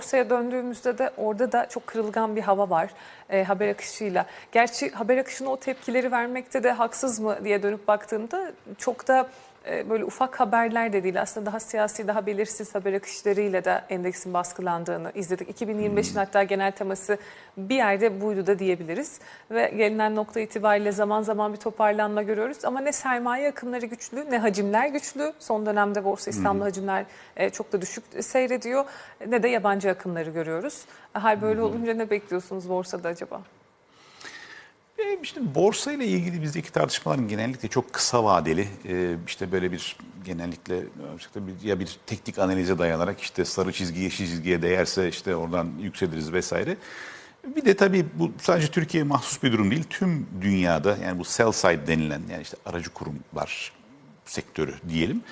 borsaya döndüğümüzde de orada da çok kırılgan bir hava var e, haber akışıyla. Gerçi haber akışına o tepkileri vermekte de haksız mı diye dönüp baktığımda çok da böyle ufak haberler de değil aslında daha siyasi daha belirsiz haber akışlarıyla da endeksin baskılandığını izledik. 2025'in hatta genel teması bir yerde buydu da diyebiliriz ve gelinen nokta itibariyle zaman zaman bir toparlanma görüyoruz ama ne sermaye akımları güçlü ne hacimler güçlü. Son dönemde Borsa İstanbul hacimler e, çok da düşük seyrediyor ne de yabancı akımları görüyoruz. Hal böyle olunca ne bekliyorsunuz borsada acaba? E, borsa ile ilgili bizdeki tartışmaların genellikle çok kısa vadeli. E, işte böyle bir genellikle bir, ya bir teknik analize dayanarak işte sarı çizgi yeşil çizgiye değerse işte oradan yükseliriz vesaire. Bir de tabii bu sadece Türkiye'ye mahsus bir durum değil. Tüm dünyada yani bu sell side denilen yani işte aracı kurumlar sektörü diyelim.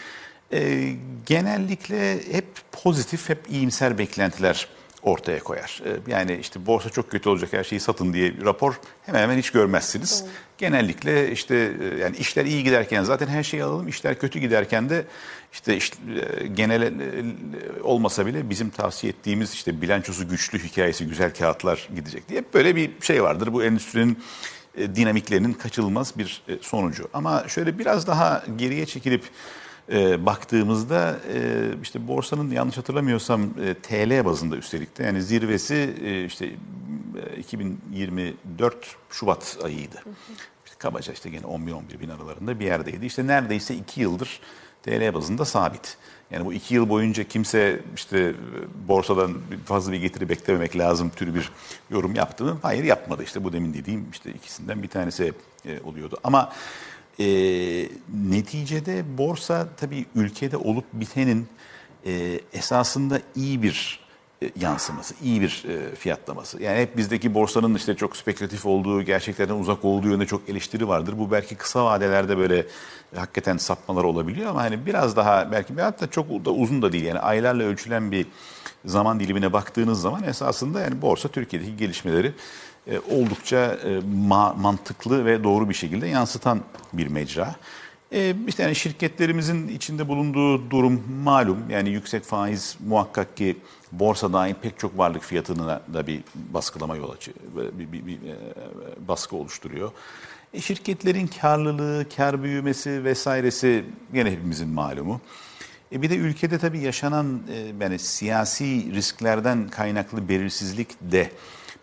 E, genellikle hep pozitif, hep iyimser beklentiler ortaya koyar. E, yani işte borsa çok kötü olacak her şeyi satın diye bir rapor hemen hemen hiç görmezsiniz. Genellikle işte e, yani işler iyi giderken zaten her şeyi alalım. işler kötü giderken de işte, işte genel e, olmasa bile bizim tavsiye ettiğimiz işte bilançosu güçlü hikayesi güzel kağıtlar gidecek diye böyle bir şey vardır. Bu endüstrinin e, dinamiklerinin kaçınılmaz bir sonucu. Ama şöyle biraz daha geriye çekilip e, baktığımızda e, işte borsanın yanlış hatırlamıyorsam e, TL bazında üstelik de yani zirvesi e, işte e, 2024 Şubat ayıydı. İşte kabaca işte gene 10 bin 11 bin aralarında bir yerdeydi. İşte neredeyse 2 yıldır TL bazında sabit. Yani bu iki yıl boyunca kimse işte borsadan fazla bir getiri beklememek lazım türü bir yorum yaptı mı? Hayır yapmadı. İşte bu demin dediğim işte ikisinden bir tanesi e, oluyordu. Ama e, neticede borsa tabii ülkede olup bitenin e, esasında iyi bir e, yansıması, iyi bir e, fiyatlaması. Yani hep bizdeki borsanın işte çok spekülatif olduğu, gerçeklerden uzak olduğu yönde çok eleştiri vardır. Bu belki kısa vadelerde böyle hakikaten sapmalar olabiliyor ama hani biraz daha belki hatta çok da uzun da değil yani aylarla ölçülen bir zaman dilimine baktığınız zaman esasında yani borsa Türkiye'deki gelişmeleri e, oldukça e, ma- mantıklı ve doğru bir şekilde yansıtan bir mecra. E, işte yani şirketlerimizin içinde bulunduğu durum malum. Yani yüksek faiz muhakkak ki borsa dahil pek çok varlık fiyatına da bir baskılama yol açıyor. Bir, e, baskı oluşturuyor. Şirketlerin karlılığı, kar büyümesi vesairesi gene hepimizin malumu. E bir de ülkede tabii yaşanan e, yani siyasi risklerden kaynaklı belirsizlik de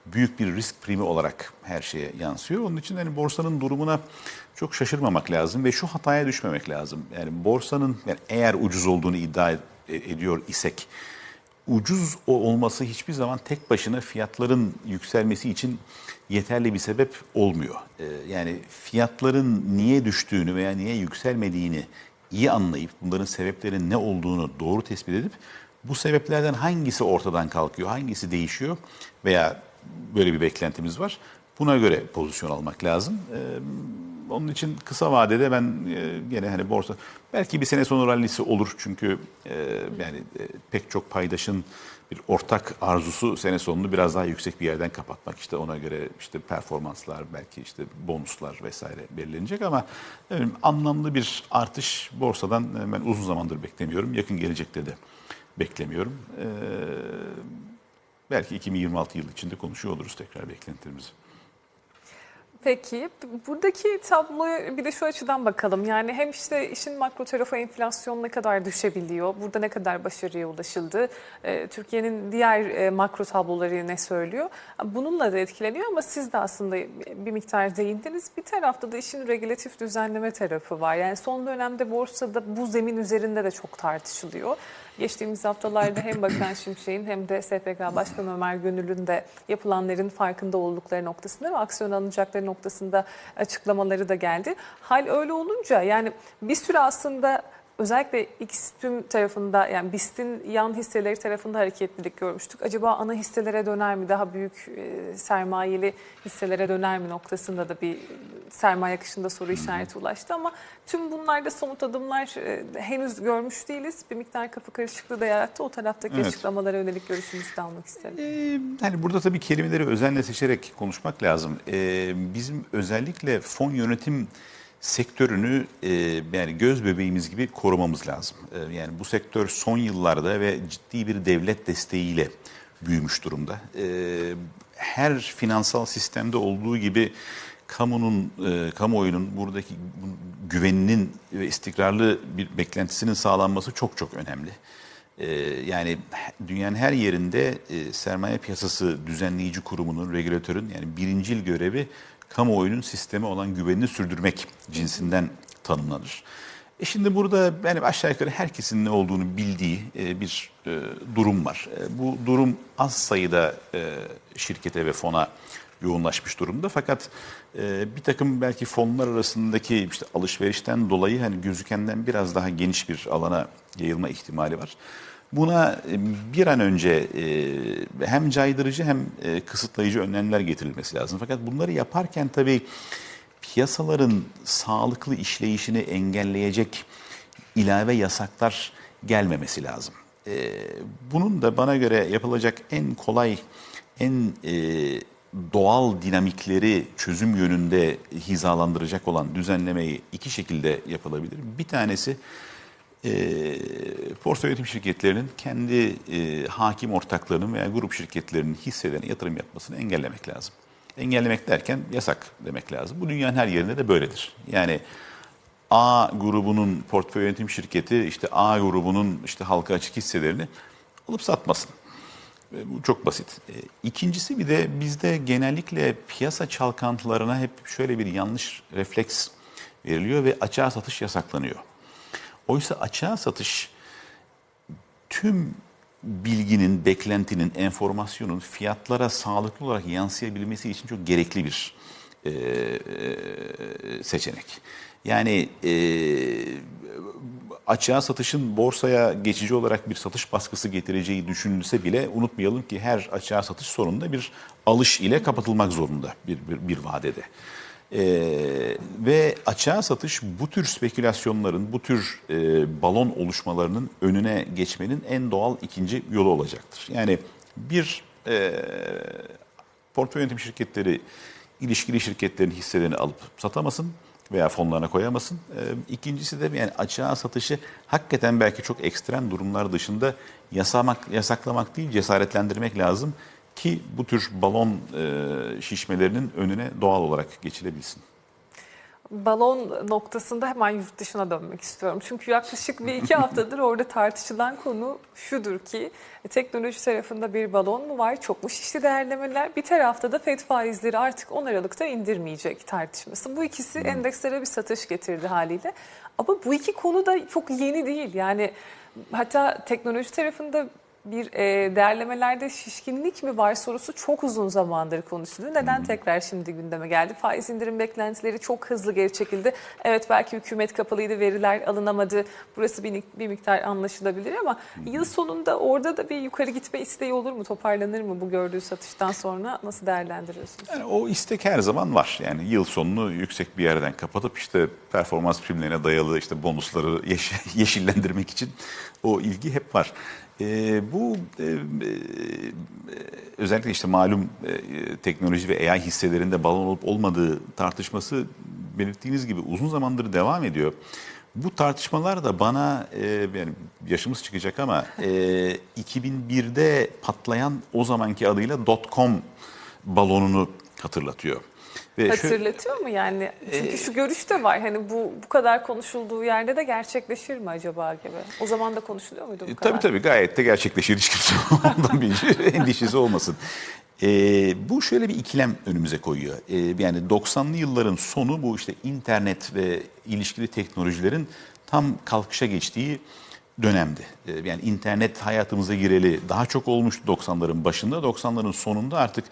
büyük bir risk primi olarak her şeye yansıyor. Onun için hani borsanın durumuna çok şaşırmamak lazım ve şu hataya düşmemek lazım. Yani borsanın yani eğer ucuz olduğunu iddia ed- ediyor isek ucuz olması hiçbir zaman tek başına fiyatların yükselmesi için yeterli bir sebep olmuyor. Ee, yani fiyatların niye düştüğünü veya niye yükselmediğini iyi anlayıp bunların sebeplerinin ne olduğunu doğru tespit edip bu sebeplerden hangisi ortadan kalkıyor, hangisi değişiyor veya böyle bir beklentimiz var. Buna göre pozisyon almak lazım. Ee, onun için kısa vadede ben e, gene hani borsa belki bir sene sonu rallisi olur çünkü e, yani e, pek çok paydaşın bir ortak arzusu sene sonunu biraz daha yüksek bir yerden kapatmak. İşte ona göre işte performanslar belki işte bonuslar vesaire belirlenecek ama yani anlamlı bir artış borsadan ben uzun zamandır beklemiyorum. Yakın gelecekte de beklemiyorum. Ee, belki 2026 yılı içinde konuşuyor oluruz tekrar beklentilerimizi. Peki buradaki tabloyu bir de şu açıdan bakalım. Yani hem işte işin makro tarafı enflasyon ne kadar düşebiliyor, burada ne kadar başarıya ulaşıldı, e, Türkiye'nin diğer e, makro tabloları ne söylüyor. Bununla da etkileniyor ama siz de aslında bir miktar değindiniz. Bir tarafta da işin regülatif düzenleme tarafı var. Yani son dönemde borsada bu zemin üzerinde de çok tartışılıyor. Geçtiğimiz haftalarda hem Bakan Şimşek'in hem de SPK Başkanı Ömer Gönül'ün de yapılanların farkında oldukları noktasında ve aksiyon alınacakları noktasında açıklamaları da geldi. Hal öyle olunca yani bir süre aslında özellikle X tüm tarafında yani BIST'in yan hisseleri tarafında hareketlilik görmüştük. Acaba ana hisselere döner mi? Daha büyük e, sermayeli hisselere döner mi noktasında da bir sermaye akışında soru işareti ulaştı ama tüm bunlarda somut adımlar e, henüz görmüş değiliz. Bir miktar kafa karışıklığı da yarattı. O taraftaki Evet. açıklamalara yönelik görüşünüzü de almak isterim. Ee, hani burada tabii kelimeleri özenle seçerek konuşmak lazım. Ee, bizim özellikle fon yönetim sektörünü e, yani göz bebeğimiz gibi korumamız lazım. Ee, yani bu sektör son yıllarda ve ciddi bir devlet desteğiyle büyümüş durumda. E, her finansal sistemde olduğu gibi kamunun, e, kamuoyunun buradaki bu güveninin ve istikrarlı bir beklentisinin sağlanması çok çok önemli. E, yani dünyanın her yerinde e, sermaye piyasası düzenleyici kurumunun, regülatörün yani birincil görevi kamuoyunun sisteme olan güvenini sürdürmek cinsinden tanımlanır. E şimdi burada benim aşağı yukarı herkesin ne olduğunu bildiği e, bir e, durum var. Bu durum az sayıda şirkete ve fona yoğunlaşmış durumda. Fakat e, bir takım belki fonlar arasındaki işte alışverişten dolayı hani gözükenden biraz daha geniş bir alana yayılma ihtimali var. Buna e, bir an önce e, hem caydırıcı hem e, kısıtlayıcı önlemler getirilmesi lazım. Fakat bunları yaparken tabii piyasaların sağlıklı işleyişini engelleyecek ilave yasaklar gelmemesi lazım. Bunun da bana göre yapılacak en kolay, en doğal dinamikleri çözüm yönünde hizalandıracak olan düzenlemeyi iki şekilde yapılabilir. Bir tanesi e, portföy yönetim şirketlerinin kendi e, hakim ortaklarının veya grup şirketlerinin hisselerine yatırım yapmasını engellemek lazım. Engellemek derken yasak demek lazım. Bu dünyanın her yerinde de böyledir. Yani A grubunun portföy yönetim şirketi işte A grubunun işte halka açık hisselerini alıp satmasın. E, Bu çok basit. E, İkincisi bir de bizde genellikle piyasa çalkantılarına hep şöyle bir yanlış refleks veriliyor ve açığa satış yasaklanıyor. Oysa açığa satış tüm bilginin, beklentinin, enformasyonun fiyatlara sağlıklı olarak yansıyabilmesi için çok gerekli bir e, e, seçenek. Yani e, açığa satışın borsaya geçici olarak bir satış baskısı getireceği düşünülse bile unutmayalım ki her açığa satış sonunda bir alış ile kapatılmak zorunda bir, bir, bir vadede. Ee, ve açığa satış bu tür spekülasyonların, bu tür e, balon oluşmalarının önüne geçmenin en doğal ikinci yolu olacaktır. Yani bir e, portföy yönetim şirketleri ilişkili şirketlerin hisselerini alıp satamasın veya fonlarına koyamasın. Ee, İkincisi de yani açığa satışı hakikaten belki çok ekstrem durumlar dışında yasamak, yasaklamak değil cesaretlendirmek lazım ki bu tür balon e, şişmelerinin önüne doğal olarak geçilebilsin. Balon noktasında hemen yurt dışına dönmek istiyorum. Çünkü yaklaşık bir iki haftadır orada tartışılan konu şudur ki e, teknoloji tarafında bir balon mu var? Çok mu şişli değerlemeler? Bir tarafta da FED faizleri artık 10 Aralık'ta indirmeyecek tartışması. Bu ikisi endekslere bir satış getirdi haliyle. Ama bu iki konu da çok yeni değil. Yani hatta teknoloji tarafında bir e, değerlemelerde şişkinlik mi var sorusu çok uzun zamandır konuşuluyor. Neden tekrar şimdi gündeme geldi? Faiz indirim beklentileri çok hızlı geri çekildi. Evet belki hükümet kapalıydı, veriler alınamadı. Burası bir, bir miktar anlaşılabilir ama yıl sonunda orada da bir yukarı gitme isteği olur mu? Toparlanır mı bu gördüğü satıştan sonra? Nasıl değerlendiriyorsunuz? Yani o istek her zaman var. Yani yıl sonunu yüksek bir yerden kapatıp işte performans primlerine dayalı işte bonusları yeş- yeşillendirmek için o ilgi hep var. Ee, bu e, e, özellikle işte malum e, teknoloji ve AI hisselerinde balon olup olmadığı tartışması belirttiğiniz gibi uzun zamandır devam ediyor. Bu tartışmalar da bana e, yani yaşımız çıkacak ama e, 2001'de patlayan o zamanki adıyla dot-com balonunu hatırlatıyor. Ve Hatırlatıyor mu yani? Çünkü şu görüş de var. Hani bu bu kadar konuşulduğu yerde de gerçekleşir mi acaba gibi? O zaman da konuşuluyor muydu bu E, kadar? Tabii tabii gayet de gerçekleşir hiç kimse ondan bir endişesi olmasın. E, bu şöyle bir ikilem önümüze koyuyor. E, yani 90'lı yılların sonu bu işte internet ve ilişkili teknolojilerin tam kalkışa geçtiği dönemdi. E, yani internet hayatımıza gireli daha çok olmuştu 90'ların başında. 90'ların sonunda artık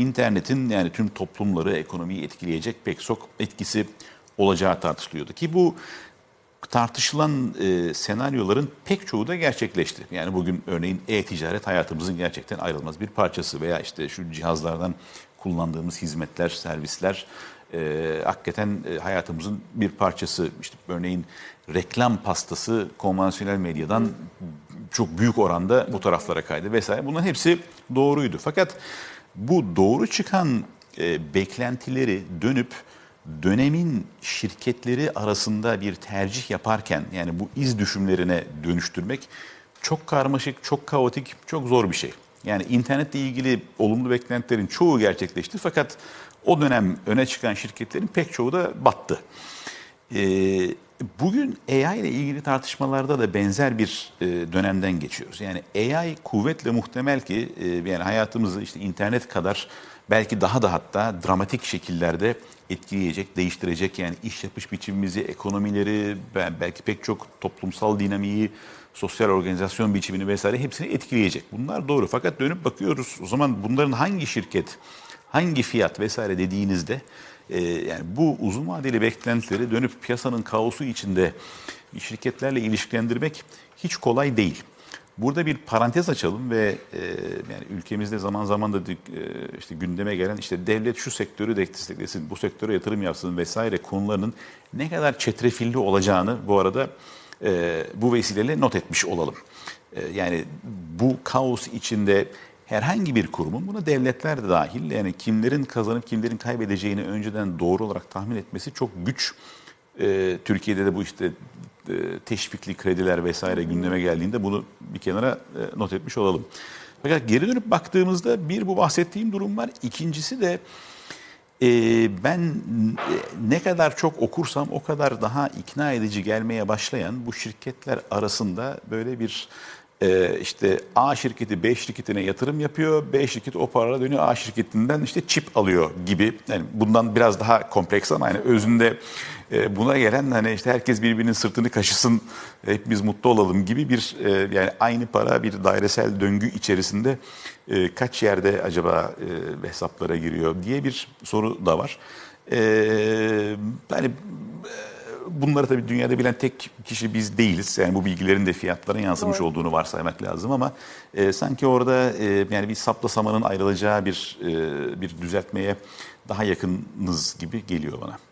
internetin yani tüm toplumları, ekonomiyi etkileyecek pek çok etkisi olacağı tartışılıyordu. Ki bu tartışılan e, senaryoların pek çoğu da gerçekleşti. Yani bugün örneğin e-ticaret hayatımızın gerçekten ayrılmaz bir parçası veya işte şu cihazlardan kullandığımız hizmetler, servisler e, hakikaten e, hayatımızın bir parçası. İşte örneğin reklam pastası konvansiyonel medyadan çok büyük oranda bu taraflara kaydı vesaire. Bunların hepsi doğruydu. Fakat bu doğru çıkan e, beklentileri dönüp dönemin şirketleri arasında bir tercih yaparken yani bu iz düşümlerine dönüştürmek çok karmaşık, çok kaotik, çok zor bir şey. Yani internetle ilgili olumlu beklentilerin çoğu gerçekleşti fakat o dönem öne çıkan şirketlerin pek çoğu da battı. Ee, bugün AI ile ilgili tartışmalarda da benzer bir e, dönemden geçiyoruz. Yani AI kuvvetle muhtemel ki e, yani hayatımızı işte internet kadar belki daha da hatta dramatik şekillerde etkileyecek, değiştirecek. Yani iş yapış biçimimizi, ekonomileri, belki pek çok toplumsal dinamiği, sosyal organizasyon biçimini vesaire hepsini etkileyecek. Bunlar doğru. Fakat dönüp bakıyoruz o zaman bunların hangi şirket, hangi fiyat vesaire dediğinizde e, yani bu uzun vadeli beklentileri dönüp piyasanın kaosu içinde şirketlerle ilişkilendirmek hiç kolay değil. Burada bir parantez açalım ve e, yani ülkemizde zaman zaman da e, işte gündeme gelen işte devlet şu sektörü desteklesin, bu sektöre yatırım yapsın vesaire konularının ne kadar çetrefilli olacağını bu arada e, bu vesileyle not etmiş olalım. E, yani bu kaos içinde herhangi bir kurumun buna devletler de dahil yani kimlerin kazanıp kimlerin kaybedeceğini önceden doğru olarak tahmin etmesi çok güç. Ee, Türkiye'de de bu işte e, teşvikli krediler vesaire gündeme geldiğinde bunu bir kenara e, not etmiş olalım. Fakat geri dönüp baktığımızda bir bu bahsettiğim durum var. İkincisi de e, ben ne kadar çok okursam o kadar daha ikna edici gelmeye başlayan bu şirketler arasında böyle bir e, işte A şirketi B şirketine yatırım yapıyor. B şirketi o paralara dönüyor A şirketinden işte çip alıyor gibi. Yani bundan biraz daha kompleks ama yani özünde e, buna gelen hani işte herkes birbirinin sırtını kaşısın hepimiz mutlu olalım gibi bir e, yani aynı para bir dairesel döngü içerisinde e, kaç yerde acaba hesaplara giriyor diye bir soru da var. Yani bunları tabii dünyada bilen tek kişi biz değiliz. Yani bu bilgilerin de fiyatlara yansımış Doğru. olduğunu varsaymak lazım ama e, sanki orada e, yani bir sapla samanın ayrılacağı bir e, bir düzeltmeye daha yakınız gibi geliyor bana.